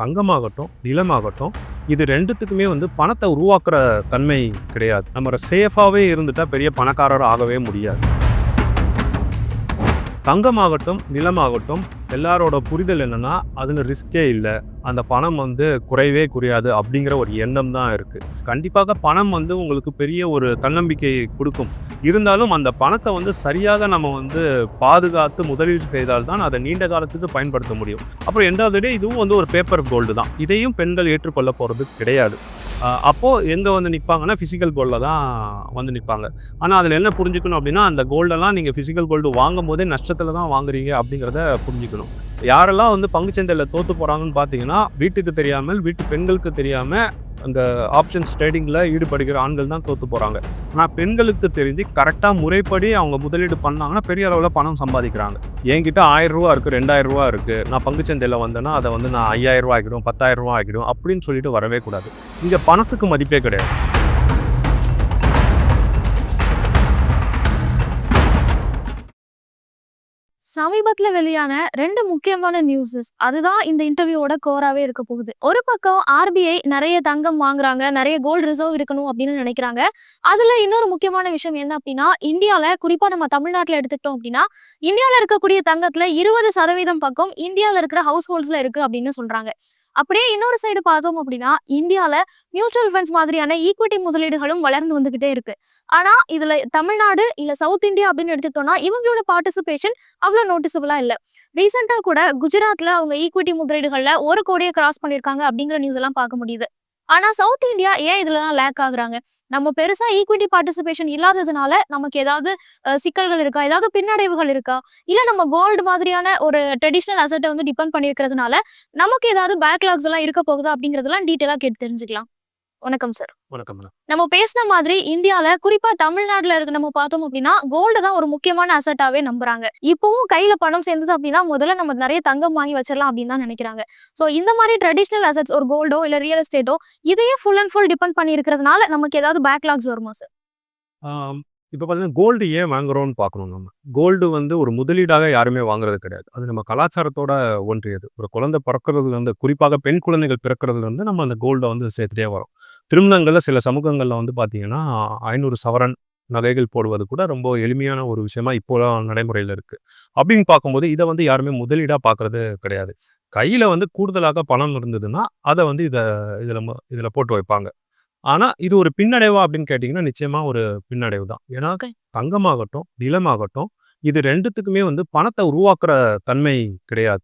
தங்கமாகட்டும் நிலமாகட்டும் இது ரெண்டுத்துக்குமே வந்து பணத்தை உருவாக்குற தன்மை கிடையாது. நம்ம சேஃபாகவே இருந்துட்டால் பெரிய பணக்காரர் ஆகவே முடியாது. தங்கமாகட்டும் நிலமாகட்டும் எல்லாரோட புரிதல் என்னென்னா அதில் ரிஸ்கே இல்லை. அந்த பணம் வந்து குறையவே குறையாது அப்படிங்கிற ஒரு எண்ணம் தான் இருக்குது கண்டிப்பாக பணம் வந்து உங்களுக்கு பெரிய ஒரு தன்னம்பிக்கை கொடுக்கும். இருந்தாலும் அந்த பணத்தை வந்து சரியாக நம்ம வந்து பாதுகாத்து முதலீடு செய்தால்தான் அதை நீண்ட காலத்துக்கு பயன்படுத்த முடியும். அப்புறம் எண்டாவது இதுவும் வந்து ஒரு பேப்பர் கோல்டு தான். இதையும் பெண்கள் ஏற்றுக்கொள்ள போகிறது கிடையாது. அப்போது எங்கே வந்து நிற்பாங்கன்னா ஃபிசிக்கல் கோல்டில் தான் வந்து நிற்பாங்க ஆனால் அதில் என்ன புரிஞ்சுக்கணும் அப்படின்னா அந்த கோல்டெல்லாம் நீங்கள் ஃபிசிக்கல் கோல்டு வாங்கும் போதே நஷ்டத்தில் தான் வாங்குறீங்க அப்படிங்கிறத புரிஞ்சுக்கணும். யாரெல்லாம் வந்து பங்குச்சந்தையில் தோற்று போகிறாங்கன்னு பார்த்தீங்கன்னா வீட்டுக்கு தெரியாமல் வீட்டு பெண்களுக்கு தெரியாமல் அந்த ஆப்ஷன்ஸ் ட்ரேடிங்கில் ஈடுபடுகிற ஆண்கள் தான் தோற்று போகிறாங்க ஆனால் பெண்களுக்கு தெரிஞ்சு கரெக்டாக முறைப்படி அவங்க முதலீடு பண்ணாங்கன்னா பெரிய அளவில் பணம் சம்பாதிக்கிறாங்க. என்கிட்ட ஆயிரம் ரூபா இருக்குது ரெண்டாயிரம் ரூபா இருக்குது நான் பங்குச்சந்தையில் வந்தேன்னா அதை வந்து நான் ஐயாயிரம் ரூபா ஆகிடும் பத்தாயிரம் ரூபா ஆகிடும் அப்படின்னு சொல்லிட்டு வரவே கூடாது. இங்கே பணத்துக்கு மதிப்பே கிடையாது. சமீபத்துல வெளியான ரெண்டு முக்கியமான நியூஸஸ் அதுதான் இந்த இன்டர்வியூவோட கோராவே இருக்க போகுது. ஒரு பக்கம் ஆர்பிஐ நிறைய தங்கம் வாங்குறாங்க நிறைய கோல்டு ரிசர்வ் இருக்கணும் அப்படின்னு நினைக்கிறாங்க. அதுல இன்னொரு முக்கியமான விஷயம் என்ன அப்படின்னா இந்தியால குறிப்பா நம்ம தமிழ்நாட்டுல எடுத்துக்கிட்டோம் அப்படின்னா இந்தியால இருக்கக்கூடிய தங்கத்துல இருபது சதவீதம் பக்கம் இந்தியால இருக்கிற ஹவுஸ் ஹோல்ட்ஸ்ல இருக்கு அப்படின்னு சொல்றாங்க. அப்படியே இன்னொரு சைடு பார்த்தோம் அப்படின்னா இந்தியாவில் மியூச்சுவல் ஃபண்ட்ஸ் மாதிரியான ஈக்விட்டி முதலீடுகளும் வளர்ந்து வந்துகிட்டே இருக்கு. ஆனா இதுல தமிழ்நாடு இல்ல சவுத் இந்தியா அப்படின்னு எடுத்துக்கிட்டோம்னா இவங்களோட பார்ட்டிசிபேஷன் அவ்வளோ நோட்டிசபிளா இல்லை. ரீசெண்டா கூட குஜராத்ல அவங்க ஈக்விட்டி முதலீடுகள்ல ஒரு கோடியை கிராஸ் பண்ணியிருக்காங்க அப்படிங்கிற நியூஸ் எல்லாம் பார்க்க முடியுது. ஆனா சவுத் இந்தியா ஏன் இதுலலாம் லேக் ஆகுறாங்க? நம்ம பெருசா ஈக்விட்டி பார்ட்டிசிபேஷன் இல்லாததுனால நமக்கு ஏதாவது சிக்கல்கள் இருக்கா? ஏதாவது பின்னடைவுகள் இருக்கா? இல்ல நம்ம கோல்டு மாதிரியான ஒரு ட்ரெடிஷனல் அசட்டை வந்து டிபெண்ட் பண்ணிருக்கிறதுனால நமக்கு ஏதாவது பேக்லாக்ஸ் எல்லாம் இருக்க போகுதா? அப்படிங்கறதெல்லாம் டீட்டெயிலா கேட்டு தெரிஞ்சுக்கலாம். வணக்கம் சார் வணக்கம் நம்ம பேசின மாதிரி இந்தியால குறிப்பா தமிழ்நாட்டுல இருக்க நம்ம பார்த்தோம் அப்படின்னா கோல்டு தான் ஒரு முக்கியமான அசட்டாவே நம்புறாங்க. இப்பவும் கையில பணம் சேர்ந்தது அப்படின்னா முதல்ல நம்ம நிறைய தங்கம் வாங்கி வச்சிடலாம் அப்படின்னு தான் நினைக்கிறாங்க. சோ இந்த மாதிரி ட்ரெடிஷனல் அசட்ஸ் ஒரு கோல்டோ இல்ல ரியல் எஸ்டேட்டோ இதையே ஃபுல் அண்ட் ஃபுல் டிபெண்ட் பண்ணி இருக்கிறதுனால நமக்கு ஏதாவது பேக்லாக்ஸ் வருமா சார் இப்போ பார்த்தீங்கன்னா கோல்டு ஏன் வாங்குறோம்னு பார்க்கணும் நம்ம. கோல்டு வந்து ஒரு முதலீடாக யாருமே வாங்குறது கிடையாது. அது நம்ம கலாச்சாரத்தோட ஒன்றியது. ஒரு குழந்தை பிறக்கிறதுல இருந்து குறிப்பாக பெண் குழந்தைகள் பிறக்கிறதுல இருந்து நம்ம அந்த கோல்டை வந்து சேர்த்துட்டே வரோம். திருமணங்களில் சில சமூகங்களில் வந்து பார்த்தீங்கன்னா ஐநூறு சவரன் நகைகள் போடுவது கூட ரொம்ப எளிமையான ஒரு விஷயமா இப்போலாம் நடைமுறையில் இருக்கு. அப்படின்னு பார்க்கும்போது இதை வந்து யாருமே முதலீடாக பார்க்கறது கிடையாது. கையில் வந்து கூடுதலாக பணம் இருந்ததுன்னா அதை வந்து இதை இதில் இதில் போட்டு வைப்பாங்க. ஆனால் இது ஒரு பின்னடைவா அப்படின்னு கேட்டிங்கன்னா நிச்சயமா ஒரு பின்னடைவு தான். ஏன்னா. தங்கமாகட்டும் நிலமாகட்டும் இது ரெண்டுத்துக்குமே வந்து பணத்தை உருவாக்குற தன்மை கிடையாது.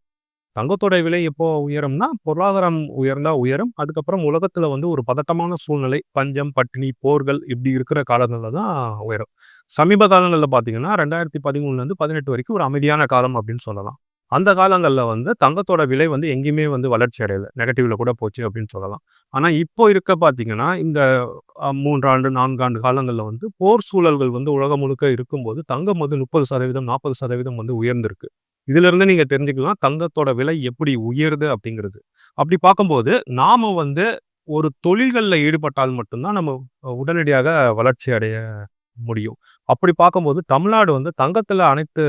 தங்கத்தோட விலை எப்போ உயரும்னா பொருளாதாரம் உயர்ந்தா உயரும். அதுக்கப்புறம் உலகத்துல வந்து ஒரு பதட்டமான சூழ்நிலை பஞ்சம் பட்டினி போர்கள் இப்படி இருக்கிற காலங்களில் தான் உயரும். சமீப காலங்களில் பார்த்தீங்கன்னா ரெண்டாயிரத்தி பதிமூணுலேருந்து பதினெட்டு வரைக்கும் ஒரு அமைதியான காலம் அப்படின்னு சொல்லலாம். அந்த காலங்களில் வந்து தங்கத்தோட விலை வந்து எங்கேயுமே வந்து வளர்ச்சி அடையல. நெகட்டிவ்ல கூட போச்சு அப்படின்னு சொல்லலாம். ஆனால் இப்போ இருக்க பார்த்தீங்கன்னா இந்த மூன்றாண்டு நான்காண்டு காலங்களில் வந்து போர் சூழல்கள் வந்து உலகம் முழுக்க இருக்கும்போது தங்கம் வந்து முப்பது சதவீதம் நாற்பது சதவீதம் வந்து உயர்ந்திருக்கு. இதுல இருந்து நீங்க தெரிஞ்சுக்கலாம் தங்கத்தோட விலை எப்படி உயருது அப்படிங்கிறது. அப்படி பார்க்கும்போது நாம வந்து ஒரு தொழில்களில் ஈடுபட்டால் மட்டும்தான் நம்ம உடனடியாக வளர்ச்சி அடைய முடியும். அப்படி பார்க்கும்போது தமிழ்நாடு வந்து தங்கத்துல அனைத்து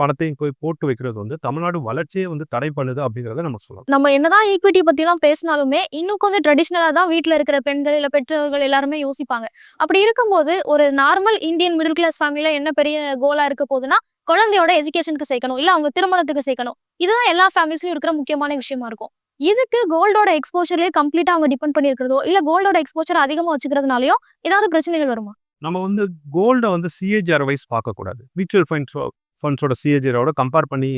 பணத்தையும் போய் போட்டு வைக்கிறது வந்து தமிழ்நாடு வளர்ச்சியே வந்து தடை பண்ணுது அப்படிங்கிறத நம்ம சொல்லலாம் நம்ம என்னதான் ஈக்விட்டி பத்தி எல்லாம் பேசினாலுமே இன்னும் கொஞ்சம் ட்ரெடிஷ்னலா தான் வீட்டில் இருக்கிற பெண்கள் இல்ல பெற்றோர்கள் எல்லாருமே யோசிப்பாங்க. அப்படி இருக்கும்போது ஒரு நார்மல் இந்தியன் மிடில் கிளாஸ் ஃபேமிலியில் என்ன பெரிய கோலா இருக்க போகுதுன்னா குழந்தையோட எஜுகேஷனுக்கு சேர்க்கணும் இல்ல அவங்க திருமணத்துக்கு சேர்க்கணும். இதுதான் எல்லா ஃபேமிலிஸ்லயும் இருக்கிற முக்கியமான விஷயமா இருக்கும். இதுக்கு கோல்டோட எக்ஸ்போஷர்லயே கம்ப்ளீட்டா அவங்க டிபெண்ட் பண்ணிருக்கிறதோ இல்ல கோல்டோட எக்ஸ்போஷர் அதிகமா வச்சுக்கிறதுனாலயோ ஏதாவது பிரச்சனைகள் வருமா? நம்ம வந்து கோல்டை வந்து சிஏஜிஆர் வைஸ் பார்க்கக்கூடாது. மியூச்சுவல் ஃபண்ட்ஸ் ஃபண்ட்ஸோட சிஏஜிஆரோட கம்பேர் பண்ணி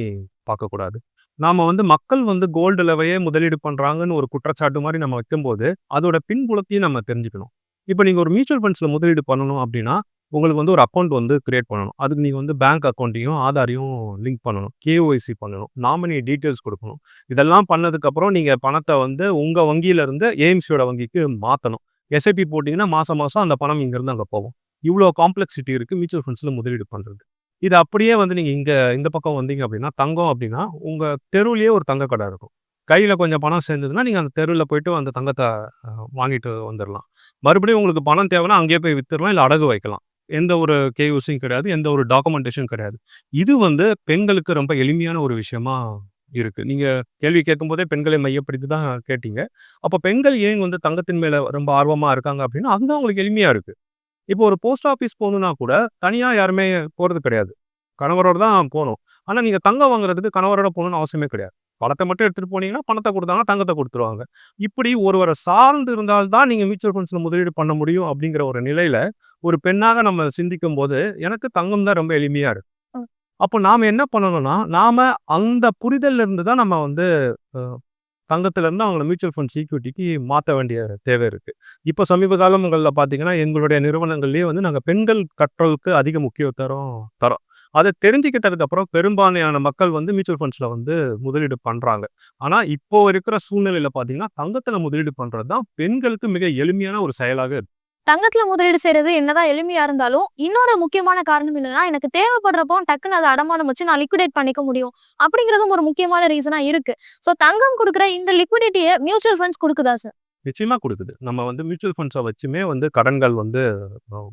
பார்க்கக்கூடாது. நாம் வந்து மக்கள் வந்து கோல்டுலவையே முதலீடு பண்ணுறாங்கன்னு ஒரு குற்றச்சாட்டு மாதிரி நம்ம வைக்கும்போது அதோட பின்புலத்தையும் நம்ம தெரிஞ்சுக்கணும். இப்போ நீங்கள் ஒரு மியூச்சுவல் ஃபண்ட்ஸில் முதலீடு பண்ணணும் அப்படின்னா உங்களுக்கு வந்து ஒரு அக்கௌண்ட் வந்து கிரியேட் பண்ணணும். அதுக்கு நீங்கள் வந்து பேங்க் அக்கௌண்ட்டையும் ஆதாரையும் லிங்க் பண்ணணும். கேஒய்சி பண்ணணும். நாமினி டீட்டெயில்ஸ் கொடுக்கணும். இதெல்லாம் பண்ணதுக்கப்புறம் நீங்கள் பணத்தை வந்து உங்கள் வங்கியிலேருந்து ஏஎம்சியோட வங்கிக்கு மாற்றணும் எஸ்ஐபி போட்டிங்கன்னா மாதம் மாதம் அந்த பணம் இங்கேருந்து அங்கே போகும். இவ்வளோ காம்ப்ளெக்சிட்டி இருக்குது மியூச்சுவல் ஃபண்ட்ஸில் முதலீடு பண்ணுறது இது அப்படியே வந்து நீங்கள் இங்கே இந்த பக்கம் வந்தீங்க அப்படின்னா தங்கம் அப்படின்னா உங்கள் தெருவிலேயே ஒரு தங்க கடை இருக்கும். கையில் கொஞ்சம் பணம் சேர்ந்ததுன்னா நீங்கள் அந்த தெருவில் போயிட்டு அந்த தங்கத்தை வாங்கிட்டு வந்துடலாம் மறுபடியும் உங்களுக்கு பணம் தேவைன்னா அங்கேயே போய் வித்துடலாம் இல்லை அடகு வைக்கலாம். எந்த ஒரு கேயூசியும் கிடையாது எந்த ஒரு டாக்குமெண்டேஷன் கிடையாது. இது வந்து பெண்களுக்கு ரொம்ப எளிமையான ஒரு விஷயமா இருக்கு. நீங்க கேள்வி கேட்கும்போதே பெண்களை மையப்படுத்தி தான் கேட்டீங்க. அப்போ பெண்கள் ஏன் வந்து தங்கத்தின் மேல ரொம்ப ஆர்வமா இருக்காங்க அப்படின்னா, அதுதான் அவங்களுக்கு எளிமையா இருக்கு. இப்போ ஒரு போஸ்ட் ஆஃபீஸ் போகணுன்னா கூட தனியா யாருமே போறது கிடையாது. கணவரோட தான் போகணும் ஆனால் நீங்கள் தங்கம் வாங்குறதுக்கு கணவரோட போகணுன்னு அவசியமே கிடையாது. பணத்தை மட்டும் எடுத்துகிட்டு போனீங்கன்னா, பணத்தை கொடுத்தாங்க தங்கத்தை கொடுத்துருவாங்க இப்படி ஒருவரை சார்ந்து இருந்தால் தான் நீங்கள் மியூச்சுவல் ஃபண்ட்ஸில் முதலீடு பண்ண முடியும் அப்படிங்கிற ஒரு நிலையில் ஒரு பெண்ணாக நம்ம சிந்திக்கும் போது எனக்கு தங்கம் தான் ரொம்ப எளிமையாக இருக்கும் அப்போ நாம் என்ன பண்ணணும்னா, நாம் அந்த புரிதல்ல இருந்து தான் நம்ம வந்து தங்கத்திலேருந்து இருந்து அவங்கள மியூச்சுவல் ஃபண்ட்ஸ் ஈக்விட்டிக்கு மாற்ற வேண்டிய தேவை இருக்குது இப்போ சமீப காலங்களில் பார்த்தீங்கன்னா, எங்களுடைய நிறுவனங்கள்லேயே வந்து நாங்கள் பெண்கள் கற்றலுக்கு அதிக முக்கியத்துவம் தரோம். அதை தெரிஞ்சுக்கிட்டதுக்கப்புறம் பெரும்பான்மையான மக்கள் வந்து மியூச்சுவல் ஃபண்ட்ஸில் வந்து முதலீடு பண்ணுறாங்க ஆனால் இப்போ இருக்கிற சூழ்நிலையில் பார்த்தீங்கன்னா, தங்கத்தில் முதலீடு பண்ணுறது தான் பெண்களுக்கு மிக எளிமையான ஒரு செயலாக இருக்குது தங்கத்துல முதலீடு செய்யறது என்னதான் எளிமையா இருந்தாலும், இன்னொரு முக்கியமான காரணம் என்னன்னா, எனக்கு தேவைப்படுறப்போ டக்குன்னு அதை அடமானம் வச்சு நான் லிக்விடேட் பண்ணிக்க முடியும். அப்படிங்கிறதும் ஒரு முக்கியமான ரீசனா இருக்கு. ஸோ தங்கம் கொடுக்குற இந்த லிக்விடிட்டியை மியூச்சுவல் ஃபண்ட்ஸ் கொடுக்குதா சார்? நிச்சயமா குடுக்குது. நம்ம வந்து மியூச்சுவல் ஃபண்ட்ஸ வச்சுமே வந்து கடன்கள் வந்து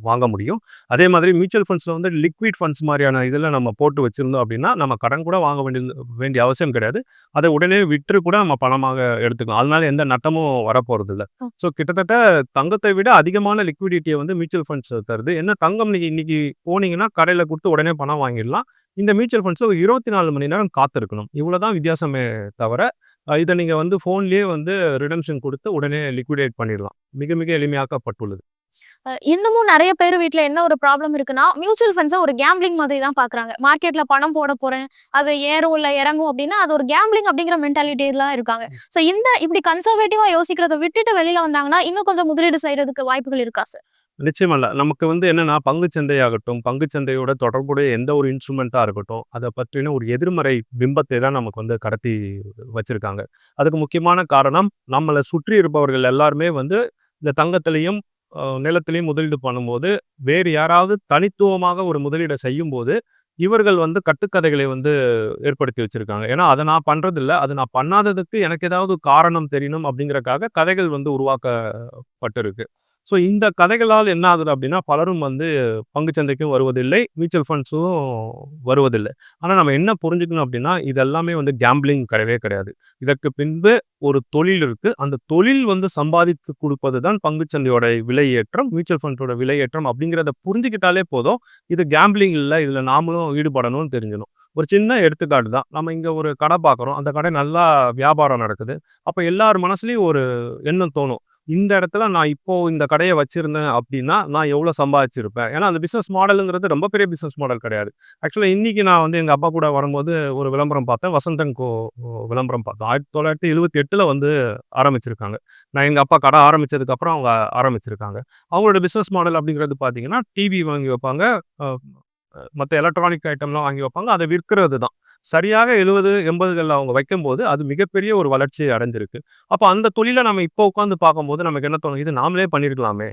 வாங்க முடியும். அதே மாதிரி மியூச்சுவல் ஃபண்ட்ஸ்ல வந்து லிக்விட் ஃபண்ட்ஸ் மாரியான இதுல நம்ம போட்டு வச்சிருந்தோம் அப்படின்னா, நம்ம கடன் கூட வாங்க வேண்டியது வேண்டிய அவசியம் கிடையாது. அத உடனே விற்று கூட நம்ம பணமாக எடுத்துக்கலாம். அதனால எந்த நட்டமும் வரப்போறதில்ல. ம். ஸோ கிட்டத்தட்ட தங்கத்தை விட அதிகமான லிக்விடிட்டிய வந்து மியூச்சுவல் ஃபண்ட்ஸ் தருது. என்ன தங்கம் நீங்க இன்னைக்கு போனீங்கன்னா, கடையில குடுத்து உடனே பணம் வாங்கிடலாம். இந்த மியூச்சுவல் ஃபண்ட்ஸ்ல ஒரு 24 மணி நேரம் காத்திருக்கணும். இவ்வளோதான் வித்தியாசமே தவிர, இத நீங்க வந்து ஃபோன்லயே வந்து ரிடெம்ப்ஷன் குடுத்து உடனே லிக்விடேட் பண்ணிடலாம். மிக மிக எளிமையாக்கப்பட்டுள்ளது. இன்னமும் நெறைய பேர் வீட்ல என்ன ஒரு ப்ராப்ளம் இருக்குன்னா, மியூச்சுவல் ஃபண்ட்ஸ ஒரு கேம்பிளிங் மாதிரி தான் பார்க்குறாங்க. மார்க்கெட்ல பணம் போட போறேன். அது ஏறும் இல்ல இறங்கும் அப்படின்னா, அது ஒரு கேம்பிளிங் அப்படிங்கிற மென்டாலிட்டில தான் இருக்காங்க. ஸோ இந்த இப்படி கன்சர்வேட்டிவா யோசிக்கிறத விட்டுட்டு வெளியில வந்தாங்கன்னா, இன்னும் கொஞ்சம் முதலீடு செய்றதுக்கு வாய்ப்புகள் இருக்கா சார்? நிச்சயமல்ல. நமக்கு வந்து என்னன்னா, பங்குச் சந்தையாகட்டும், பங்குச் சந்தையோட தொடர்புடைய எந்த ஒரு இன்ஸ்ட்ருமென்ட்டா இருக்கட்டும், அத பற்றின ஒரு எதிர்மறை பிம்பத்தை தான் நமக்கு வந்து கடத்தி வச்சிருக்காங்க. அதுக்கு முக்கியமான காரணம், நம்மள சுற்றி இருப்பவர்கள் எல்லாருமே வந்து இந்த தங்கத்திலயும், அ நிலத்திலயும் முதலீடு பண்ணும்போது, வேறு யாராவது தனித்துவமாக ஒரு முதலீட செய்யும்போது, இவர்கள் வந்து கட்டுக்கதைகளை வந்து ஏற்படுத்தி வச்சிருக்காங்க. ஏன்னா, அத நான் பண்றதில்ல. அது நான் பண்ணாததுக்கு எனக்கு ஏதாவது காரணம் தெரியணும் அப்படிங்கிறக்காக கதைகள் வந்து உருவாக்கப்பட்டிருக்கு. ஸோ இந்த கதைகளால் என்ன ஆகுது அப்படின்னா, பலரும் வந்து பங்கு சந்தைக்கும் வருவதில்லை. மியூச்சுவல் ஃபண்ட்ஸும் வருவதில்லை. ஆனால் நம்ம என்ன புரிஞ்சுக்கணும் அப்படின்னா, இது எல்லாமே வந்து கேம்பிளிங் கிடையவே கிடையாது. இதற்கு பின்பு ஒரு தொழில் இருக்குது அந்த தொழில் வந்து சம்பாதித்து கொடுப்பது தான் பங்குச்சந்தையோட விலையேற்றம், மியூச்சுவல் ஃபண்டோட விலையேற்றம் அப்படிங்கிறத புரிஞ்சுக்கிட்டாலே போதும். இது கேம்பிளிங் இல்லை இதில் நாமளும் ஈடுபடணும்னு தெரிஞ்சிடும். ஒரு சின்ன எடுத்துக்காட்டு தான். நம்ம இங்கே ஒரு கடை பார்க்குறோம். அந்த கடை நல்லா வியாபாரம் நடக்குது. அப்போ எல்லார் மனசுலேயும் ஒரு எண்ணம் தோணும். இந்த இடத்துல நான் இப்போ இந்த கடையை வச்சிருந்தேன் அப்படின்னா, நான் எவ்வளோ சம்பாதிச்சிருப்பேன். ஏன்னா அந்த பிஸ்னஸ் மாடலுங்கிறது ரொம்ப பெரிய பிஸ்னஸ் மாடல் கிடையாது. ஆக்சுவலாக இன்றைக்கி நான் வந்து எங்கள் அப்பா கூட வரும்போது ஒரு விளம்பரம் பார்த்தேன். வசந்தன் கோ விளம்பரம் பார்த்தோம். 1978ல வந்து ஆரம்பிச்சிருக்காங்க. நான் எங்கள் அப்பா கடை ஆரம்பித்ததுக்கப்புறம் அவங்க ஆரம்பிச்சிருக்காங்க. அவங்களோட பிஸ்னஸ் மாடல் அப்படிங்கிறது பார்த்தீங்கன்னா, டிவி வாங்கி வைப்பாங்க. மற்ற எலக்ட்ரானிக் ஐட்டம்லாம் வாங்கி வைப்பாங்க. அதை விற்கிறது தான். சரியாக 70, 80கள்ல அவங்க வைக்கும்போது, அது மிகப்பெரிய ஒரு வளர்ச்சியை அடைஞ்சிருக்கு. அப்போ அந்த தொழிலை நம்ம இப்போ உட்காந்து பார்க்கும்போது நமக்கு என்ன தோணும்? இது நாமளே பண்ணியிருக்கலாமே.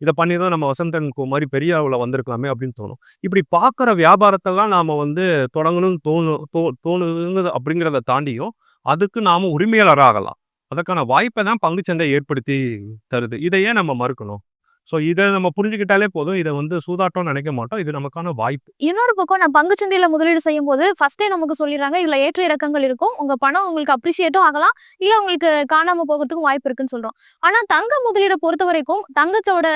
இதை பண்ணியிருந்தா நம்ம வசந்தன் அண்ட் பெரிய அளவில் வந்திருக்கலாமே அப்படின்னு தோணும். இப்படி பார்க்குற வியாபாரத்தெல்லாம் நாம் வந்து தொடங்கணும்னு தோணும் தோ தோணுதுங்கிறது அப்படிங்கிறத தாண்டியும், அதுக்கு நாம் உரிமையாளராகலாம் அதற்கான வாய்ப்பை தான் பங்குச்சந்தை ஏற்படுத்தி தருது. இதையே ஏன் நம்ம மறுக்கணும்? ஸோ இத நம்ம புரிஞ்சுக்கிட்டாலே போதும். இத வந்து சூதாட்டம்னு நினைக்க மாட்டோம். இது நமக்கான வாய்ப்பு. இன்னொரு பக்கம் நான் பங்குச் சந்தையில முதலீடு செய்யும்போது, ஃபர்ஸ்ட்டே நமக்கு சொல்லிடுறாங்க. இதுல ஏற்ற இறக்கங்கள் இருக்கும். உங்க பணம் உங்களுக்கு அப்ரிஷியேட்டும் ஆகலாம். இல்ல உங்களுக்கு காணாம போகறதுக்கும் வாய்ப்பு இருக்குன்னு சொல்றோம். ஆனா தங்க முதலீட பொறுத்தவரைக்கும், தங்கத்தோட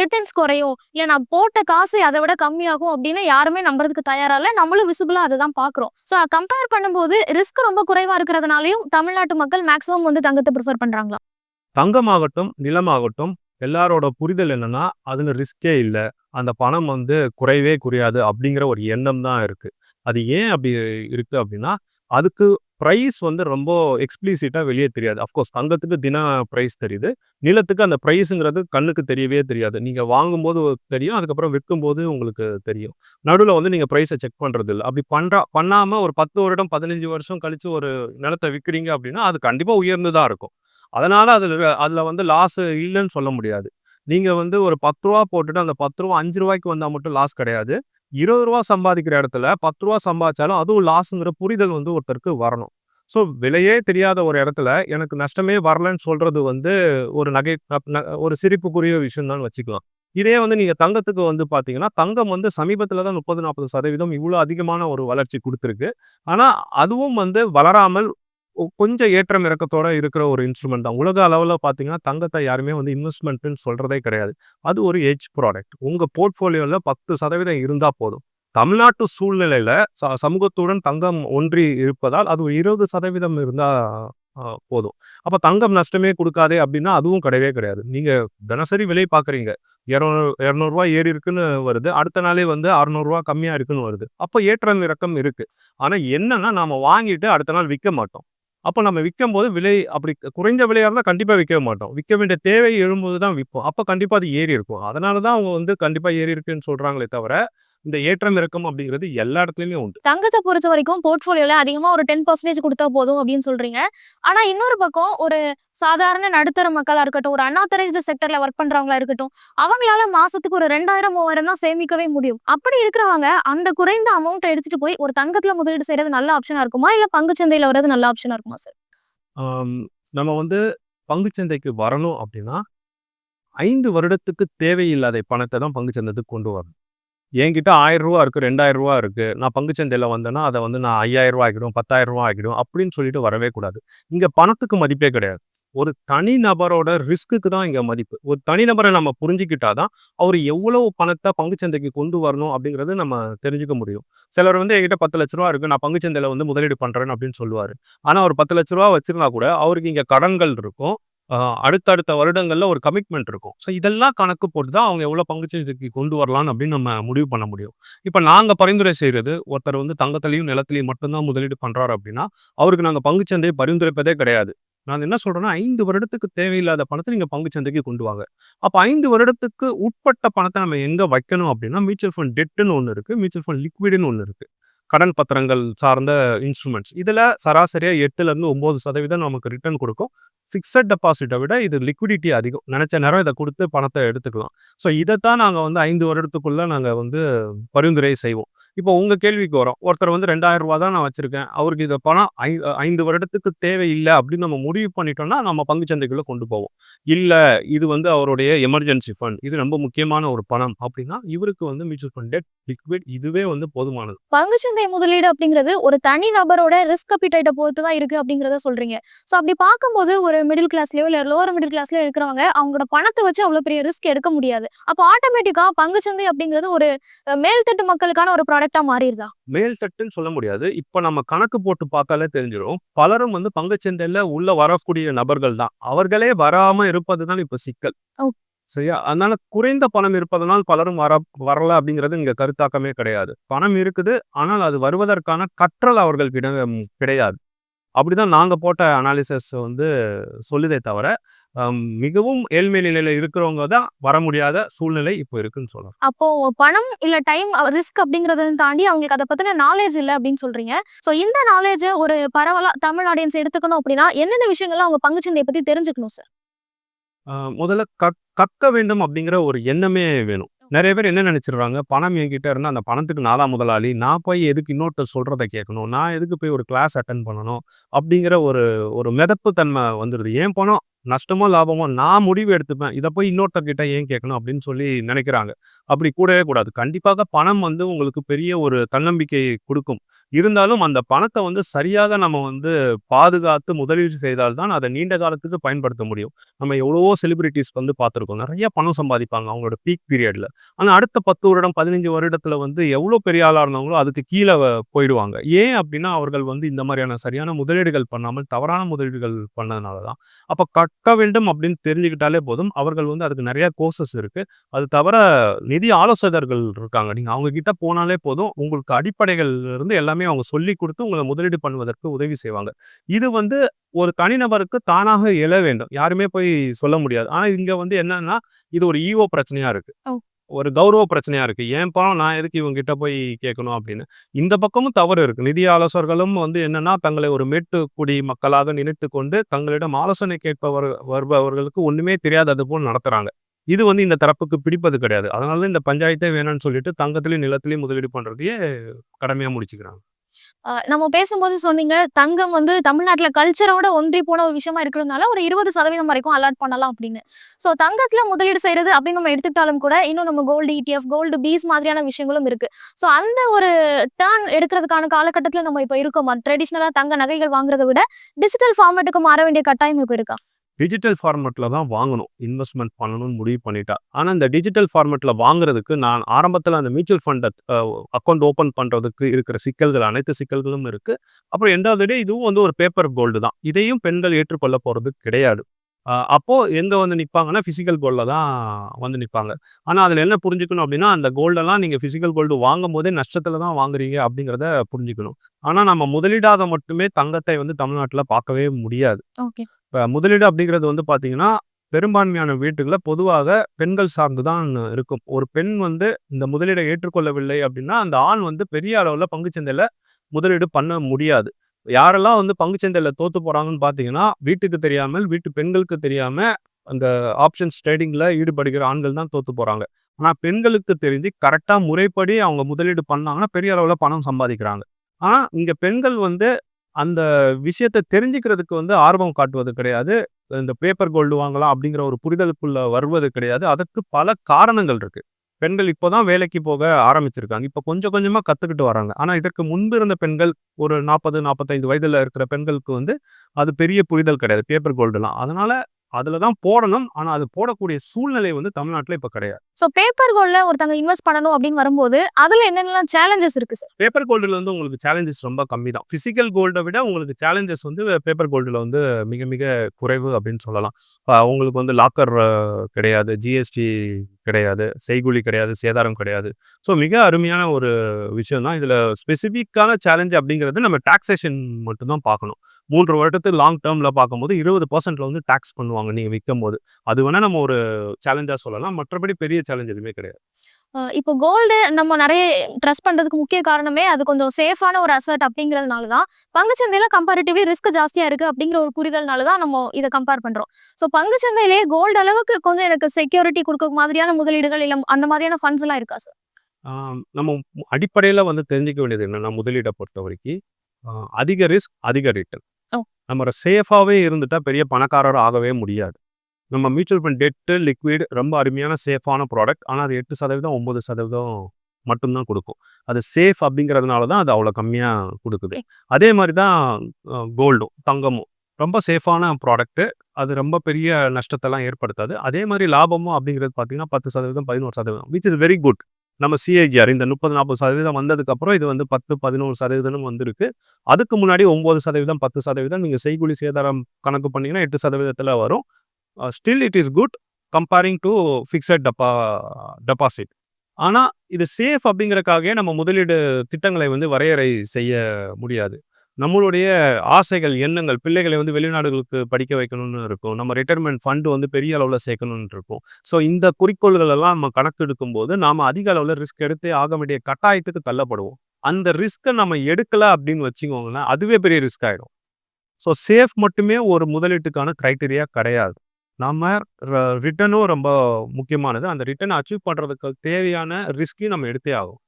ரிட்டர்ன்ஸ் குறையும். இல்ல நான் போட்ட காசு அத விட கம்மியாகும் அப்படின்னு யாருமே நம்புறதுக்கு தயாரா இல்ல. நம்மளும் விசிபிளா அததான் பார்க்குறோம். ஸோ கம்பேர் பண்ணும்போது ரிஸ்க் ரொம்ப குறைவா இருக்கிறதுனாலயும் தமிழ்நாட்டு மக்கள் மேக்ஸிமம் வந்து தங்கத்த பிரிஃபர் பண்றாங்களா? தங்கமாகட்டும், நிலமாகட்டும் எல்லாரோட புரிதல் என்னன்னா, அதுல ரிஸ்கே இல்லை அந்த பணம் வந்து குறையவே குறையாது அப்படிங்கிற ஒரு எண்ணம் தான் இருக்கு. அது ஏன் அப்படி இருக்கு அப்படின்னா, அதுக்கு ப்ரைஸ் வந்து ரொம்ப எக்ஸ்பிளிசிட்டா வெளியே தெரியாது. அஃப்கோர்ஸ் தங்கத்துக்கு தின ப்ரைஸ் தெரியுது. நிலத்துக்கு அந்த ப்ரைஸுங்கிறது கண்ணுக்கு தெரியவே தெரியாது. நீங்க வாங்கும்போது தெரியும். அதுக்கப்புறம் விற்கும்போது உங்களுக்கு தெரியும். நடுவில் வந்து நீங்க ப்ரைஸை செக் பண்றதில்ல. அப்படி பண்ணுறா பண்ணாம ஒரு 10 வருடம், 15 வருஷம் கழிச்சு ஒரு நிலத்த விற்கிறீங்க அப்படின்னா, அது கண்டிப்பா உயர்ந்து தான் இருக்கும். அதனால் அதில் அதில் வந்து லாஸ் இல்லைன்னு சொல்ல முடியாது. நீங்கள் வந்து ஒரு பத்து ரூபா போட்டுட்டு அந்த பத்து ரூபா அஞ்சு ரூபாய்க்கு வந்தால் மட்டும் லாஸ் கிடையாது. இருபது ரூபா சம்பாதிக்கிற இடத்துல பத்து ரூபா சம்பாதிச்சாலும் அதுவும் லாஸுங்கிற புரிதல் வந்து ஒருத்தருக்கு வரணும். ஸோ விலையே தெரியாத ஒரு இடத்துல எனக்கு நஷ்டமே வரலன்னு சொல்கிறது வந்து ஒரு நகை ந ஒரு சிரிப்புக்குரிய விஷயம் தான் வச்சுக்கலாம். இதே வந்து நீங்கள் தங்கத்துக்கு வந்து பார்த்தீங்கன்னா, தங்கம் வந்து சமீபத்தில் தான் முப்பது நாற்பது சதவீதம் இவ்வளோ அதிகமான ஒரு வளர்ச்சி கொடுத்துருக்கு ஆனால் அதுவும் வந்து வளராமல் கொஞ்சம் ஏற்றம் இறக்கத்தோட இருக்கிற ஒரு இன்ஸ்ட்ருமெண்ட் தான். உலக அளவில் பார்த்தீங்கன்னா, தங்கத்தை யாருமே வந்து இன்வெஸ்ட்மெண்ட்னு சொல்கிறதே கிடையாது. அது ஒரு ஏஜ் ப்ராடக்ட். உங்கள் போர்ட்ஃபோலியோவில் பத்து சதவீதம் இருந்தால் போதும். தமிழ்நாட்டு சூழ்நிலையில் ச சமூகத்துடன் தங்கம் ஒன்றி இருப்பதால், அது ஒரு இருபது சதவீதம் இருந்தால் போதும். அப்போ தங்கம் நஷ்டமே கொடுக்காதே அப்படின்னா அதுவும் கிடையவே கிடையாது. நீங்கள் தினசரி விலை பார்க்குறீங்க. 200 200 ஏறி இருக்குன்னு வருது. அடுத்த நாளே வந்து அறநூறுவா கம்மியாக இருக்குன்னு வருது. அப்போ ஏற்றம் இறக்கம் இருக்குது ஆனால் என்னென்னா நாம் வாங்கிட்டு அடுத்த நாள் விற்க மாட்டோம். அப்போ நம்ம விக்கும்போது விலை அப்படி குறைந்த விலையாக இருந்தால் கண்டிப்பாக விற்க மாட்டோம். விற்க வேண்டிய தேவை எழும்போது தான் விற்போம் அப்போ கண்டிப்பாக அது ஏறி இருக்கும். அதனால தான் அவங்க வந்து கண்டிப்பாக ஏறி இருக்குன்னு சொல்கிறாங்களே தவிர, இந்த ஏற்றம் இறக்கம் அப்படிங்கிறது எல்லா இடத்துலயுமே உண்டு. தங்கத்த பொறுத்த வரைக்கும் போர்ட்ஃபோலியோல அதிகமா ஒரு 10% குடுத்தா போதும் அப்படின்னு சொல்றீங்க. ஆனா இன்னொரு பக்கம் ஒரு சாதாரண நடுத்தர மக்களா இருக்கட்டும், ஒரு அன்ஆத்தரைஸ்டு செக்டர்ல வொர்க் பண்றவங்களா இருக்கட்டும், அவங்களால மாசத்துக்கு ஒரு 2000, 3000 தான் சேமிக்கவே முடியும். அப்படி இருக்கிறவங்க அந்த குறைந்த அமௌண்ட்ட எடுத்துட்டு போய் ஒரு தங்கத்துல முதலீடு செய்றது நல்ல ஆப்ஷனா இருக்குமா? இல்ல பங்குச் சந்தையில வர்றது நல்ல ஆப்ஷனா இருக்குமா சார்? நம்ம வந்து பங்குச் சந்தைக்கு வரணும் அப்படின்னா, 5 வருடத்துக்கு தேவையில்லாத பணத்த தான் பங்குச் சந்தைக்கு கொண்டு வரணும். என்கிட்ட ஆயிரம் ரூபா இருக்குது ரெண்டாயிரம் ரூபா இருக்குது நான் பங்குச்சந்தையில் வந்தேன்னா, அதை வந்து நான் ஐயாயிரம் ரூபா ஆகிடும் பத்தாயிரம் ரூபா ஆகிடும் அப்படின்னு சொல்லிட்டு வரவே கூடாது. இங்கே பணத்துக்கு மதிப்பே கிடையாது. ஒரு தனி நபரோட ரிஸ்க்குக்கு தான் இங்கே மதிப்பு. ஒரு தனிநபரை நம்ம புரிஞ்சுக்கிட்டா தான், அவர் எவ்வளவு பணத்தை பங்குச் சந்தைக்கு கொண்டு வரணும் அப்படிங்கிறது நம்ம தெரிஞ்சுக்க முடியும். சிலர் வந்து என்கிட்ட பத்து லட்ச ரூபா இருக்கு. நான் பங்குச்சந்தையில் வந்து முதலீடு பண்ணுறேன் அப்படின்னு சொல்லுவார் ஆனால் அவர் பத்து லட்ச ரூபா வச்சிருந்தா கூட, அவருக்கு இங்கே கடன்கள் இருக்கும். அடுத்தடுத்த வருடங்களில் ஒரு கமிட்மெண்ட் இருக்கும். ஸோ இதெல்லாம் கணக்கு போட்டு தான் அவங்க எவ்வளோ பங்குச்சந்தைக்கு கொண்டு வரலாம்னு அப்படின்னு நம்ம முடிவு பண்ண முடியும். இப்போ நாங்கள் பரிந்துரை செய்கிறது ஒருத்தர் வந்து தங்கத்திலையும் நிலத்திலையும் மட்டும்தான் முதலீடு பண்ணுறாரு அப்படின்னா, அவருக்கு நாங்கள் பங்குச்சந்தை பரிந்துரைப்பதே கிடையாது. நான் என்ன சொல்கிறேன்னா ஐந்து வருடத்துக்கு தேவையில்லாத பணத்தை நீங்கள் பங்குச் சந்தைக்கு கொண்டு வாங்க. அப்போ ஐந்து வருடத்துக்கு உட்பட்ட பணத்தை நம்ம எங்கே வைக்கணும் அப்படின்னா, மியூச்சுவல் ஃபண்ட் டெட்டுன்னு ஒன்று இருக்குது மியூச்சுவல் ஃபண்ட் லிக்விடுன்னு ஒன்று இருக்குது கடன் பத்திரங்கள் சார்ந்த இன்ஸ்ட்ருமெண்ட்ஸ். இதில் சராசரியாக எட்டுலேருந்து ஒம்பது சதவீதம் நமக்கு ரிட்டர்ன் கொடுக்கும் ஃபிக்ஸட் டெபாசிட்டை விட இது லிக்விடிட்டி அதிகம். நினச்ச நேரம் இதை கொடுத்து பணத்தை எடுத்துக்கலாம். ஸோ இதைத்தான் நாங்கள் வந்து ஐந்து வருடத்துக்குள்ளே நாங்கள் வந்து பரிந்துரை செய்வோம். இப்போ உங்க கேள்விக்கு வரோம். ஒருத்தர் வந்து ரெண்டாயிரம் ரூபா தான் நான் வச்சிருக்கேன். அவருக்கு இந்த பணம் ஐ ஐந்து வருடத்துக்கு தேவையில்லை அப்படின்னு நம்ம முடிவு பண்ணிட்டோம்னா, நம்ம பங்குச்சந்தைக்குள்ள கொண்டு போவோம். இல்ல இது வந்து அவருடைய எமர்ஜென்சி ஃபண்ட். இது ரொம்ப முக்கியமான ஒரு பணம் அப்படின்னா, இவருக்கு வந்து மியூச்சுவல் ஃபண்ட் டெட், லிக்விட் இதுவே வந்து போதுமானது. பங்குச்சந்தை முதலீடு அப்படிங்கிறது ஒரு தனி நபரோட ரிஸ்க் அப்பிடைட்ட பொறுத்து தான் இருக்கு அப்படிங்கிறத சொல்றீங்க. ஸோ அப்படி பார்க்கும்போது ஒரு மிடில் கிளாஸ்லயோ, இல்ல லோவர் மிடில் கிளாஸ்லயோ இருக்கிறவங்க அவங்களோட பணத்தை வச்சு அவ்வளோ பெரிய ரிஸ்க் எடுக்க முடியாது. அப்போ ஆட்டோமேட்டிக்கா பங்குச்சந்தை அப்படிங்கிறது ஒரு மேல்தட்டு மக்களுக்கான ஒரு ப்ராடக்ட் ப்ராடக்ட்டா மாறிருதா? மேல் தட்டுன்னு சொல்ல முடியாது. இப்ப நம்ம கணக்கு போட்டு பார்த்தாலே தெரிஞ்சிரும். பலரும் வந்து பங்குச் சந்தையில உள்ள வரக்கூடிய நபர்கள் தான். அவர்களே வராம இருப்பது தான் இப்ப சிக்கல். சரியா? அதனால குறைந்த பணம் இருப்பதனால் பலரும் வர வரல அப்படிங்கிறது இங்க கருத்தாக்கமே கிடையாது. பணம் இருக்குது. ஆனால் அது வருவதற்கான கற்றல் அவர்கள்கிடம் கிடையாது. அப்படிதான் நாங்க போட்ட அனாலிசிஸ் வந்து சொல்லுதே தவிர, மிகவும் ஏழ்மை நிலையில இருக்கிறவங்க தான் வர முடியாத சூழ்நிலை இப்போ இருக்குன்னு சொல்லலாம். அப்போ பணம் இல்ல டைம் ரிஸ்க் அப்படிங்கிறத தாண்டி அவங்களுக்கு அத பத்தின நாலேட்ஜ் இல்ல அப்படின்னு சொல்றீங்க. ஸோ இந்த நாலேட்ஜ ஒரு பரவலா தமிழ் ஆடியன்ஸ் எடுத்துக்கணும் அப்படின்னா, என்னென்ன விஷயங்கள்லாம் அவங்க பங்குச்சந்தைய பத்தி தெரிஞ்சுக்கணும் சார்? முதல்ல கற் கற்க வேண்டும் அப்படிங்கிற ஒரு எண்ணமே வேணும். நிறைய பேர் என்ன நினச்சிருவாங்க பணம் என்கிட்ட இருந்தால் அந்த பணத்துக்கு நான் தான் முதலாளி. நான் போய் எதுக்கு இன்னொருத்தர் சொல்கிறத கேட்கணும்? நான் எதுக்கு போய் ஒரு கிளாஸ் அட்டன் பண்ணணும்? அப்படிங்கிற ஒரு ஒரு மிதப்பு தன்மை வந்துடுது ஏன் பணம் நஷ்டமோ, லாபமோ நான் முடிவு எடுத்துப்பேன். இதை போய் இன்னொருத்தர்கிட்ட ஏன் கேட்கணும்? அப்படின்னு சொல்லி நினைக்கிறாங்க அப்படி கூடவே கூடாது. கண்டிப்பாக பணம் வந்து உங்களுக்கு பெரிய ஒரு தன்னம்பிக்கையை கொடுக்கும் இருந்தாலும் அந்த பணத்தை வந்து சரியாக நம்ம வந்து பாதுகாத்து முதலீடு செய்தால் தான் நீண்ட காலத்துக்கு பயன்படுத்த முடியும். நம்ம எவ்வளவோ செலிபிரிட்டிஸ் வந்து பார்த்துருக்கோம். நிறைய பணம் சம்பாதிப்பாங்க அவங்களோட பீக் பீரியட்ல. ஆனால் அடுத்த 10 வருடம், 15 வருடத்துல வந்து எவ்வளோ பெரிய ஆளாக இருந்தவங்களோ அதுக்கு கீழே போயிடுவாங்க. ஏன் அப்படின்னா, அவர்கள் வந்து இந்த மாதிரியான சரியான முதலீடுகள் பண்ணாமல் தவறான முதலீடுகள் பண்ணதுனால தான். அப்போ கற்க வேண்டும் அப்படின்னு தெரிஞ்சுக்கிட்டாலே போதும். அவர்கள் வந்து அதுக்கு நிறைய கோர்சஸ் இருக்கு. அது தவிர நிதி ஆலோசகர்கள் இருக்காங்க. நீங்க அவங்க கிட்ட போனாலே போதும். உங்களுக்கு அடிப்படைகள்ல இருந்து எல்லாமே அவங்க சொல்லிக் கொடுத்து உங்களை முதலீடு பண்ணுவதற்கு உதவி செய்வாங்க. இது வந்து ஒரு தனிநபருக்கு தானாக எழ வேண்டும். யாருமே போய் சொல்ல முடியாது. ஆனா இங்க வந்து என்னன்னா, இது ஒரு ஈஓ பிரச்சனையா இருக்கு. ஒரு கௌரவ பிரச்சனையா இருக்கு. ஏன்பா பணம் நான் எதுக்கு இவங்க கிட்ட போய் கேட்கணும் அப்படின்னு. இந்த பக்கமும் தவறு இருக்கு. நிதி ஆலோசகர்களும் வந்து என்னன்னா, தங்களை ஒரு மேட்டுக்குடி மக்களாக நினைத்து கொண்டு தங்களிடம் ஆலோசனை கேட்பவர் வருபவர்களுக்கு ஒண்ணுமே தெரியாதது போல் நடத்துறாங்க. இது வந்து இந்த தரப்புக்கு பிடிப்பது கிடையாது. அதனால இந்த பஞ்சாயத்தே வேணும்னு சொல்லிட்டு தங்கத்திலையும் நிலத்திலையும் முதலீடு பண்றதையே கடமையா முடிச்சுக்கிறாங்க. நம்ம பேசும்போது சொன்னீங்க தங்கம் வந்து தமிழ்நாட்டில் கல்ச்சரோட ஒன்றி போன ஒரு விஷயமா இருக்கிறதுனால ஒரு இருபது சதவீதம் வரைக்கும் அலாட் பண்ணலாம் அப்படின்னு. ஸோ தங்கத்தில் முதலீடு செய்யறது அப்படின்னு நம்ம எடுத்துக்கிட்டாலும் கூட இன்னும் நம்ம கோல்டு இடிஎஃப் கோல்டு பீஸ் மாதிரியான விஷயங்களும் இருக்கு. ஸோ அந்த ஒரு டேர்ன் எடுக்கிறதுக்கான காலகட்டத்தில் நம்ம இப்போ இருக்கோமா? ட்ரெடிஷ்னலாக தங்க நகைகள் வாங்குறதை விட டிஜிட்டல் ஃபார்மேட்டுக்கு மாற வேண்டிய கட்டாயம் இப்போ இருக்கா? டிஜிட்டல் ஃபார்மெட்டில் தான் வாங்கணும். இன்வெஸ்ட்மெண்ட் பண்ணணும்னு முடிவு பண்ணிட்டா. ஆனால் இந்த டிஜிட்டல் ஃபார்மெட்டில் வாங்குறதுக்கு நான் ஆரம்பத்தில் அந்த மியூச்சுவல் ஃபண்டை அக்கௌண்ட் ஓப்பன் பண்ணுறதுக்கு இருக்கிற சிக்கல்கள் அனைத்து சிக்கல்களும் இருக்குது அப்புறம் ரெண்டாவது டே இதுவும் வந்து ஒரு பேப்பர் கோல்டு தான். இதையும் பெண்கள் ஏற்றுக்கொள்ள போகிறது கிடையாது. அஹ் அப்போ எங்க வந்து நிற்பாங்கன்னா ஃபிசிக்கல் கோல்டில் தான் வந்து நிற்பாங்க ஆனால் அதில் என்ன புரிஞ்சுக்கணும் அப்படின்னா அந்த கோல்டெல்லாம் நீங்கள் ஃபிசிக்கல் கோல்டு வாங்கும் போதே நஷ்டத்தில் தான் வாங்குறீங்க அப்படிங்கிறத புரிஞ்சுக்கணும். ஆனால் நம்ம முதலீடாக மட்டுமே தங்கத்தை வந்து தமிழ்நாட்டில் பார்க்கவே முடியாது. இப்போ முதலீடு அப்படிங்கிறது வந்து பார்த்தீங்கன்னா பெரும்பான்மையான வீட்டுகளில் பொதுவாக பெண்கள் சார்ந்து தான் இருக்கும். ஒரு பெண் வந்து இந்த முதலீடை ஏற்றுக்கொள்ளவில்லை அப்படின்னா அந்த ஆண் வந்து பெரிய அளவில் பங்குச்சந்தையில் முதலீடு பண்ண முடியாது. யாரெல்லாம் வந்து பங்குச்சந்தையில் தோத்து போகிறாங்கன்னு பார்த்தீங்கன்னா வீட்டுக்கு தெரியாமல் வீட்டு பெண்களுக்கு தெரியாமல் அந்த ஆப்ஷன்ஸ் ட்ரேடிங்கில் ஈடுபடுகிற ஆண்கள் தான் தோத்து போகிறாங்க ஆனால் பெண்களுக்கு தெரிஞ்சு கரெக்டாக முறைப்படி அவங்க முதலீடு பண்ணாங்கன்னா பெரிய அளவில் பணம் சம்பாதிக்கிறாங்க. ஆனால் இங்கே பெண்கள் வந்து அந்த விஷயத்தை தெரிஞ்சுக்கிறதுக்கு வந்து ஆர்வம் காட்டுவது கிடையாது. இந்த பேப்பர் கோல்டு வாங்கலாம் அப்படிங்கிற ஒரு புரிதலுக்குள்ள வருவது கிடையாது. அதற்கு பல காரணங்கள் இருக்குது பெண்கள் இப்போதான் வேலைக்கு போக ஆரம்பிச்சிருக்காங்க. இப்போ கொஞ்சம் கொஞ்சமாக கற்றுக்கிட்டு வராங்க. ஆனால் இதற்கு முன்பு இருந்த பெண்கள் ஒரு நாற்பது நாற்பத்தைந்து வயதில் இருக்கிற பெண்களுக்கு வந்து அது பெரிய புரிதல் கிடையாது. பேப்பர் கோல்டுலாம். அதனால அதுல தான் போடணும். ஆனா அது போடக்கூடிய சூழ்நிலை வந்து தமிழ்நாட்டுல இப்ப கிடையாது. ஸோ பேப்பர் கோல்ட்ல ஒருத்தங்க இன்வெஸ்ட் பண்ணணும் அப்படின்னு வரும்போது அதுல என்னென்னலாம் சேலஞ்சஸ் இருக்கு சார் பேப்பர் கோல்டுல வந்து உங்களுக்கு சேலஞ்சஸ் ரொம்ப கம்மி தான். பிசிக்கல் கோல்டை விட உங்களுக்கு சேலஞ்சஸ் வந்து பேப்பர் கோல்டில் வந்து மிக மிக குறைவு அப்படின்னு சொல்லலாம். உங்களுக்கு வந்து லாக்கர் கிடையாது ஜிஎஸ்டி கிடையாது செய்கூலி கிடையாது சேதாரம் கிடையாது. ஸோ மிக அருமையான ஒரு விஷயம் தான். இதில் ஸ்பெசிஃபிக்கான சேலஞ்ச் அப்படிங்கிறது நம்ம டாக்ஸேஷன் மட்டும்தான் பார்க்கணும். மூன்று வருடத்துக்கு லாங் டேர்மில் பார்க்கும்போது இருபது பர்சன்ட்ல வந்து டாக்ஸ் பண்ணுவாங்க நீங்கள் விற்கும் போது அது வேணால் நம்ம ஒரு சேலஞ்சாக சொல்லலாம். மற்றபடி பெரிய சேலஞ்ச் எதுவுமே கிடையாது. இப்போ கோல்டு நம்ம நிறைய ட்ரஸ்ட் பண்றதுக்கு முக்கிய காரணமே அது கொஞ்சம் சேஃபான ஒரு அசட் அப்படிங்கிறதுனால தான். பங்குச்சந்தையில கம்பேரிட்டிவ்லி ரிஸ்க் ஜாஸ்தியா இருக்கு அப்படிங்கிற ஒரு புரிதல்னால தான் நம்ம இதை கம்பேர் பண்றோம். ஸோ பங்குச்சந்தையிலே கோல்டு அளவுக்கு கொஞ்சம் எனக்கு செக்யூரிட்டி கொடுக்க மாதிரியான முதலீடுகள் இல்லை அந்த மாதிரியான ஃபண்ட்ஸ் எல்லாம் இருக்கா சார் நம்ம அடிப்படையில் வந்து தெரிஞ்சுக்க வேண்டியது என்னன்னா முதலீடை பொறுத்த வரைக்கும் அதிக ரிஸ்க் அதிக ரிட்டர்ன். நம்ம சேஃபாகவே இருந்துட்டா பெரிய பணக்காரர் ஆகவே முடியாது. நம்ம மியூச்சுவல் ஃபண்ட் டெட்டு லிக்விட் ரொம்ப அருமையான சேஃபான ப்ராடக்ட் ஆனால் அது எட்டு சதவீதம் ஒன்பது சதவீதம் மட்டும்தான் கொடுக்கும். அது சேஃப் அப்படிங்கிறதுனால தான் அது அவ்வளோ கம்மியாக கொடுக்குது. அதே மாதிரி தான் கோல்டும் தங்கமும். ரொம்ப சேஃபான ப்ராடக்ட்டு அது ரொம்ப பெரிய நஷ்டத்தெல்லாம் ஏற்படுத்தாது. அதே மாதிரி லாபமும் அப்படிங்கிறது பார்த்தீங்கன்னா பத்து சதவீதம் பதினோரு சதவீதம் விச் இஸ் வெரி குட் நம்ம சிஏஜிஆர் இந்த முப்பது நாற்பது சதவீதம் வந்ததுக்கப்புறம் இது வந்து பத்து பதினோரு சதவீதம் வந்திருக்கு. அதுக்கு முன்னாடி ஒம்பது சதவீதம் பத்து சதவீதம் நீங்கள் செய்கூலி சேதாரம் கணக்கு பண்ணீங்கன்னா எட்டு சதவீதத்தில் வரும். Still it is good comparing to fixed depo deposit ஆனால் இது சேஃப் அப்படிங்கிறக்காகவே நம்ம முதலீடு திட்டங்களை வந்து வரையறை செய்ய முடியாது. நம்மளுடைய ஆசைகள் எண்ணங்கள் பிள்ளைகளை வந்து வெளிநாடுகளுக்கு படிக்க வைக்கணும்னு இருக்கும். நம்ம ரிட்டைர்மெண்ட் ஃபண்டு வந்து பெரிய அளவில் சேர்க்கணும்னு இருக்கும். ஸோ இந்த குறிக்கோள்கள் எல்லாம் நம்ம கணக்கெடுக்கும் போது நாம் அதிக அளவில் ரிஸ்க் எடுத்தே ஆக வேண்டிய கட்டாயத்துக்கு தள்ளப்படுவோம். அந்த ரிஸ்க்கை நம்ம எடுக்கலை அப்படின்னு வச்சுக்கோங்களேன் அதுவே பெரிய ரிஸ்க் ஆகிடும் ஸோ சேஃப் மட்டுமே ஒரு முதலீட்டுக்கான க்ரைட்டீரியா கிடையாது. நம்ம ரிட்டர்னும் ரொம்ப முக்கியமானது. அந்த ரிட்டர்னை அச்சீவ் பண்ணுறதுக்கு தேவையான ரிஸ்க்கையும் நம்ம எடுத்தே ஆகும்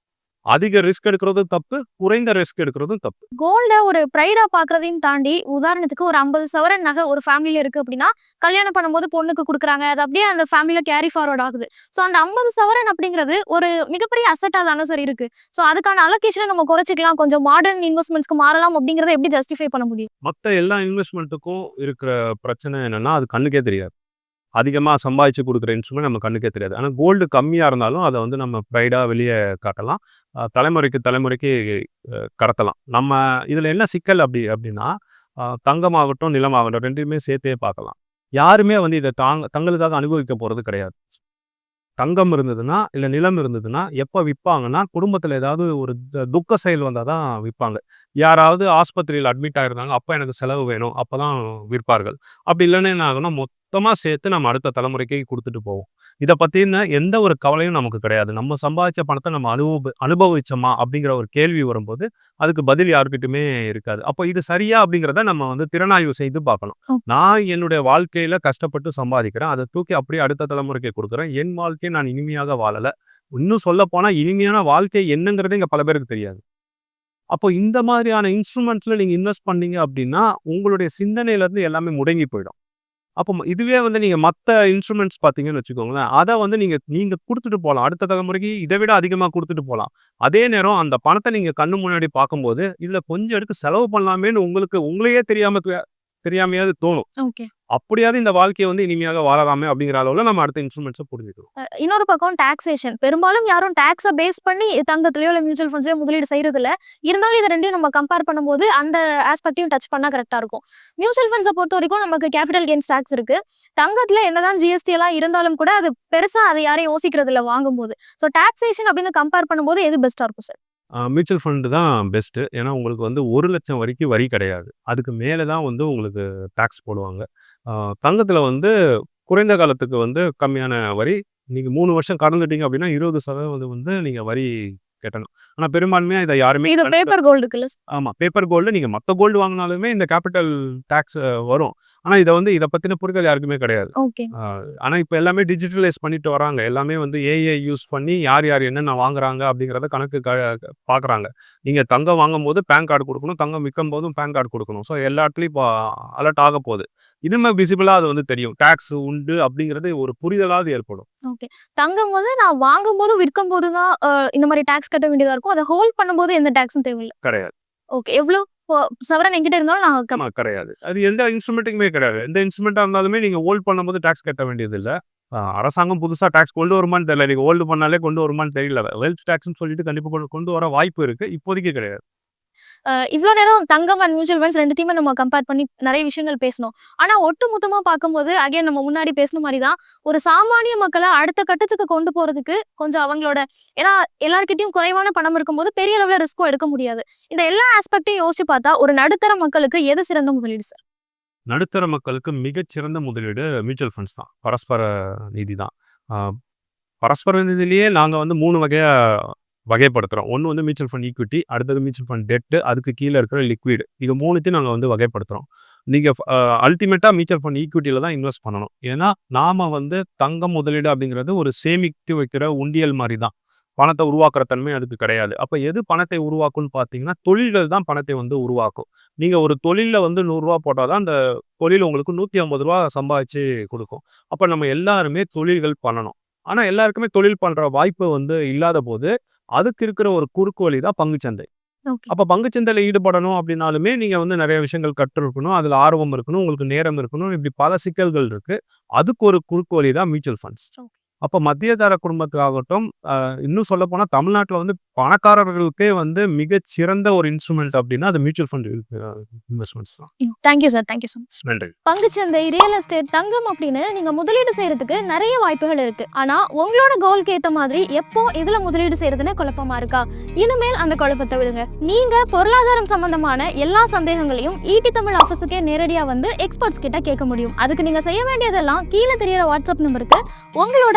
அதிக ரிஸ்க் எடுக்கிறதும் தப்பு குறைந்த ரிஸ்க் எடுக்கிறதும் தப்பு. கோல்ட ஒரு ப்ரைடா பாக்குறதையும் தாண்டி உதாரணத்துக்கு ஒரு ஐம்பது சவரன் நகை ஒரு ஃபேமிலியில இருக்கு அப்படின்னா கல்யாணம் பண்ணும்போது பொண்ணுக்கு கொடுக்குறாங்க அது அப்படியே அந்த ஃபேமிலியில கேரி ஃபார்வர்ட் ஆகுது. ஸோ அந்த ஐம்பது சவரன் அப்படிங்கிறது ஒரு மிகப்பெரிய அசட்டா தானே சார் இருக்கு. ஸோ அதுக்கான அலோகேஷனை நம்ம குறைச்சிக்கலாம் கொஞ்சம் மாடர்ன் இன்வெஸ்ட்மெண்ட்ஸ்க்கு மாறலாம் அப்படிங்கறத எப்படி ஜஸ்டிஃபை பண்ண முடியும்? மற்ற எல்லா இன்வெஸ்ட்மெண்ட்டுக்கும் இருக்கிற பிரச்சனை என்னன்னா அது கண்ணுக்கே தெரியாது. அதிகமாக சம்பாதிச்சு கொடுக்குற இன்ஸ்ட்ருமெண்ட் நம்ம கண்ணுக்கே தெரியாது. ஆனால் கோல்டு கம்மியாக இருந்தாலும் அதை வந்து நம்ம ப்ரைடாக வெளியே காட்டலாம். தலைமுறைக்கு தலைமுறைக்கு கடத்தலாம். நம்ம இதில் என்ன சிக்கல் அப்படி அப்படின்னா தங்கமாகட்டும் நிலமாகட்டும் ரெண்டுமே சேர்த்தே பார்க்கலாம். யாருமே வந்து இதை தாங்க தங்களுக்காக அனுபவிக்க போகிறது கிடையாது. தங்கம் இருந்ததுன்னா இல்லை நிலம் இருந்ததுன்னா எப்போ விற்பாங்கன்னா குடும்பத்தில் ஏதாவது ஒரு துக்க செயல் வந்தால் தான் விற்பாங்க யாராவது ஆஸ்பத்திரியில் அட்மிட் ஆகிருந்தாங்க அப்போ எனக்கு செலவு வேணும் அப்போ தான் விற்பார்கள். அப்படி இல்லைன்னா என்ன ஆகும்னா மொத்தமாக சேர்த்து நம்ம அடுத்த தலைமுறைக்கு கொடுத்துட்டு போவோம். இதை பற்றின எந்த ஒரு கவலையும் நமக்கு கிடையாது. நம்ம சம்பாதிச்ச பணத்தை நம்ம அனுபவ அனுபவிச்சோமா அப்படிங்கிற ஒரு கேள்வி வரும்போது அதுக்கு பதில் யாருக்கிட்டுமே இருக்காது. அப்போ இது சரியா அப்படிங்கிறத நம்ம வந்து திறனாய்வு செய்து பார்க்கணும். நான் என்னுடைய வாழ்க்கையில கஷ்டப்பட்டு சம்பாதிக்கிறேன். அதை தூக்கி அப்படியே அடுத்த தலைமுறைக்கு கொடுக்குறேன். என் வாழ்க்கையை நான் இனிமையாக வாழலை. இன்னும் சொல்ல போனா இனிமையான வாழ்க்கை என்னங்கிறதே இங்க பல பேருக்கு தெரியாது. அப்போ இந்த மாதிரியான இன்ஸ்ட்ருமெண்ட்ஸ்ல நீங்க இன்வெஸ்ட் பண்ணீங்க அப்படின்னா உங்களுடைய சிந்தனையில இருந்து எல்லாமே முடங்கி போயிடும். அப்போ இதுவே வந்து நீங்க மத்த இன்ஸ்ட்ருமெண்ட்ஸ் பார்த்தீங்கன்னு வச்சுக்கோங்களேன். அதை வந்து நீங்க நீங்க கொடுத்துட்டு போகலாம் அடுத்த தலைமுறைக்கு இதை விட அதிகமாக கொடுத்துட்டு போகலாம் அதே நேரம் அந்த பணத்தை நீங்க கண்ணு முன்னாடி பார்க்கும்போது இதுல கொஞ்சம் எடுத்து செலவு பண்ணலாமேன்னு உங்களுக்கு உங்களையே தெரியாம தெரியாமையாவது தோணும். ஓகே. அப்படியாவது இந்த வாழ்க்கையை வந்து இனிமையாக வாழலாமே அப்படிங்கிற அளவுல நம்ம அடுத்த இன்ஸ்ட்ருமெண்ட்ஸை புரிஞ்சுக்கிறோம் இன்னொரு பக்கம் டாக்ஸேஷன் பெரும்பாலும் யாரும் டாக்ஸை பேஸ் பண்ணி தங்கத்திலயோ இல்லை மியூச்சுவல் ஃபண்ட்ஸ்லயோ முதலீடு செய்யறது இல்லை இருந்தாலும் இது ரெண்டையும் நம்ம கம்பேர் பண்ணும்போது அந்த ஆஸ்பெக்டையும் டச் பண்ணா கரெக்டா இருக்கும். மியூச்சுவல் ஃபண்ட்ஸை பொறுத்த வரைக்கும் நமக்கு கேபிட்டல் கெயின்ஸ் டாக்ஸ் இருக்கு. தங்கத்துல என்னதான் ஜிஎஸ்டி எல்லாம் இருந்தாலும் கூட அது பெருசா அதை யாரையும் யோசிக்கிறது இல்லை வாங்கும்போது. ஸோ டாக்ஸேஷன் அப்படின்னு கம்பேர் பண்ணும்போது எது பெஸ்டா இருக்கும் சார் மியூச்சுவல் ஃபண்டு தான் பெஸ்ட்டு ஏன்னா உங்களுக்கு வந்து ஒரு லட்சம் வரைக்கும் வரி கிடையாது. அதுக்கு மேலே தான் வந்து உங்களுக்கு டேக்ஸ் போடுவாங்க. தங்கத்தில் வந்து குறைந்த காலத்துக்கு வந்து கம்மியான வரி. நீங்கள் மூணு வருஷம் கடந்துட்டீங்க அப்படின்னா இருபது சதவீதம் வந்து நீங்கள் வரி கட்டணும். ஆனால் பெரும்பான்மையாக இதை யாருமே பேப்பர் கோல்டு இருக்குல்ல ஆமாம் பேப்பர் கோல்டு நீங்கள் மற்ற கோல்டு வாங்கினாலுமே இந்த கேபிட்டல் டேக்ஸ் வரும். ஆனால் இதை வந்து இதை பற்றின புரிதல் யாருக்குமே கிடையாது. ஆனால் இப்போ எல்லாமே டிஜிட்டலைஸ் பண்ணிட்டு வராங்க. எல்லாமே வந்து ஏஐ யூஸ் பண்ணி யார் யார் என்னென்ன வாங்குறாங்க அப்படிங்கிறத கணக்கு க பார்க்குறாங்க நீங்கள் தங்கம் வாங்கும் போது பேன் கார்டு கொடுக்கணும். தங்கம் விற்கும் போதும் பேன் கார்டு கொடுக்கணும். ஸோ எல்லா இடத்துலையும் இப்போ அலர்ட் ஆக போகுது. இனிமே விசிபிளாக அது வந்து தெரியும். டேக்ஸ் உண்டு அப்படிங்கிறது ஒரு புரிதலாவது ஏற்படும். ஓகே. தங்கம் வந்து நான் வாங்கும் போது விற்கும் போது தான் இந்த மாதிரி டாக்ஸ் கட்ட வேண்டியதா இருக்கும். அதை ஹோல்ட் பண்ணும்போது எந்த டாக்ஸும் தேவையில்லை. கிடையாது. ஓகே. எவ்வளோ சவரன் எங்கிட்ட இருந்தாலும் நான் கிடையாது. அது எந்த இன்ஸ்ட்ருமெண்ட்டுக்குமே கிடையாது. எந்த இன்ஸ்ட்ருமெண்ட்டாக இருந்தாலுமே நீங்கள் ஹோல்ட் பண்ணும்போது டேக்ஸ் கட்ட வேண்டியது இல்லை அரசாங்கம் புதுசாக டேக்ஸ் கொண்டு வருமான்னு தெரியல. நீங்கள் ஹோல்டு பண்ணாலே கொண்டு வருமான்னு தெரியல. வெல்த் டேக்ஸ்னு சொல்லிட்டு கண்டிப்பாக கொண்டு கொண்டு வர வாய்ப்பு இருக்குது இப்போதைக்கு கிடையாது. இவ்வளோ நேரம் தங்கம் அண்ட் மியூச்சுவல் ஃபண்ட்ஸ் ரெண்டுத்தையுமே நம்ம கம்பேர் பண்ணி நிறைய விஷயங்கள் பேசணும் ஆனால் ஒட்டு மொத்தமாக பார்க்கும்போது அகைன் நம்ம முன்னாடி பேசின மாதிரி தான் ஒரு சாமானிய மக்களை அடுத்த கட்டத்துக்கு கொண்டு போறதுக்கு கொஞ்சம் அவங்களோட ஏன்னா எல்லாருக்கிட்டையும் குறைவான பணம் இருக்கும்போது பெரிய அளவில் ரிஸ்க்கும் எடுக்க முடியாது. இந்த எல்லா ஆஸ்பெக்டையும் யோசிச்சு பார்த்தா ஒரு நடுத்தர மக்களுக்கு எது சிறந்த முதலீடு சார் நடுத்தர மக்களுக்கு மிகச்சிறந்த முதலீடு மியூச்சுவல் ஃபண்ட்ஸ் தான். பரஸ்பர நிதி தான். ஆஹ் பரஸ்பர நிதியிலேயே நாங்கள் வந்து மூணு வகையாக வகைப்படுத்துகிறோம் ஒன்று வந்து மியூச்சுவல் ஃபண்ட் ஈக்விட்டி அடுத்தது மியூச்சுவல் ஃபண்ட் டெட்டு அதுக்கு கீழே இருக்கிற லிக்விட் இது மூணுத்தையும் நாங்கள் வந்து வகைப்படுத்துகிறோம் நீங்கள் அல்டிமேட்டாக மியூச்சுவல் ஃபண்ட் ஈக்விட்டியில் தான் இன்வெஸ்ட் பண்ணணும். ஏன்னா நாம் வந்து தங்கம் முதலீடு அப்படிங்கிறது ஒரு சேமித்து வைக்கிற உண்டியல் மாதிரி தான். பணத்தை உருவாக்குற தன்மை அதுக்கு கிடையாது. அப்போ எது பணத்தை உருவாக்கும்னு பார்த்தீங்கன்னா தொழில்கள் தான் பணத்தை வந்து உருவாக்கும். நீங்கள் ஒரு தொழிலில் வந்து நூறுரூவா போட்டால் தான் அந்த தொழில் உங்களுக்கு நூற்றி ஐம்பது ரூபா சம்பாதிச்சு கொடுக்கும். அப்போ நம்ம எல்லாருமே தொழில்கள் பண்ணணும். ஆனால் எல்லாருக்குமே தொழில் பண்ணுற வாய்ப்பு வந்து இல்லாத போது அதுக்கு இருக்கிற ஒரு குறுக்கு வழி தான் பங்குச்சந்தை. அப்போ பங்குச்சந்தையில் ஈடுபடணும் அப்படின்னாலுமே நீங்கள் வந்து நிறைய விஷயங்கள் கற்றுருக்கணும். அதில் ஆர்வம் இருக்கணும் உங்களுக்கு நேரம் இருக்கணும். இப்படி பல சிக்கல்கள் இருக்கு. அதுக்கு ஒரு குறுக்கு வழி தான் மியூச்சுவல் ஃபண்ட்ஸ். அப்போ மத்திய தர குடும்பத்துக்காகட்டும் இன்னும் சொல்ல போனால் தமிழ்நாட்டில் வந்து பணக்காரர்களுக்கே வந்து மிகச் சிறந்த ஒரு இன்ஸ்ட்ருமெண்ட் அப்படின்னா அது மியூச்சுவல் ஃபண்ட் இன்வெஸ்ட்மெண்ட்ஸ் தான். Thank you sir thank you so much நன்றி. பங்குச்சந்தை ரியல் எஸ்டேட் தங்கம் அப்படின்னு நீங்க முதலீடு செய்யறதுக்கு நிறைய வாய்ப்புகள் இருக்கு. ஆனா உங்களோட கோல்க்கு ஏத்த மாதிரி எப்போ எதுல முதலீடு செய்யறதுன்னு குழப்பமா இருக்கா? இனிமேல் அந்த குழப்பத்தை விடுங்க. நீங்க பொருளாதாரம் சம்பந்தமான எல்லா சந்தேகங்களையும் ஈடி தமிழ் ஆஃபீஸுக்கே நேரடியா வந்து எக்ஸ்பர்ட்ஸ் கிட்ட கேட்க முடியும். அதுக்கு நீங்க செய்ய வேண்டியதெல்லாம் கீழே தெரியற வாட்ஸ்அப் நம்பருக்கு உங்களோட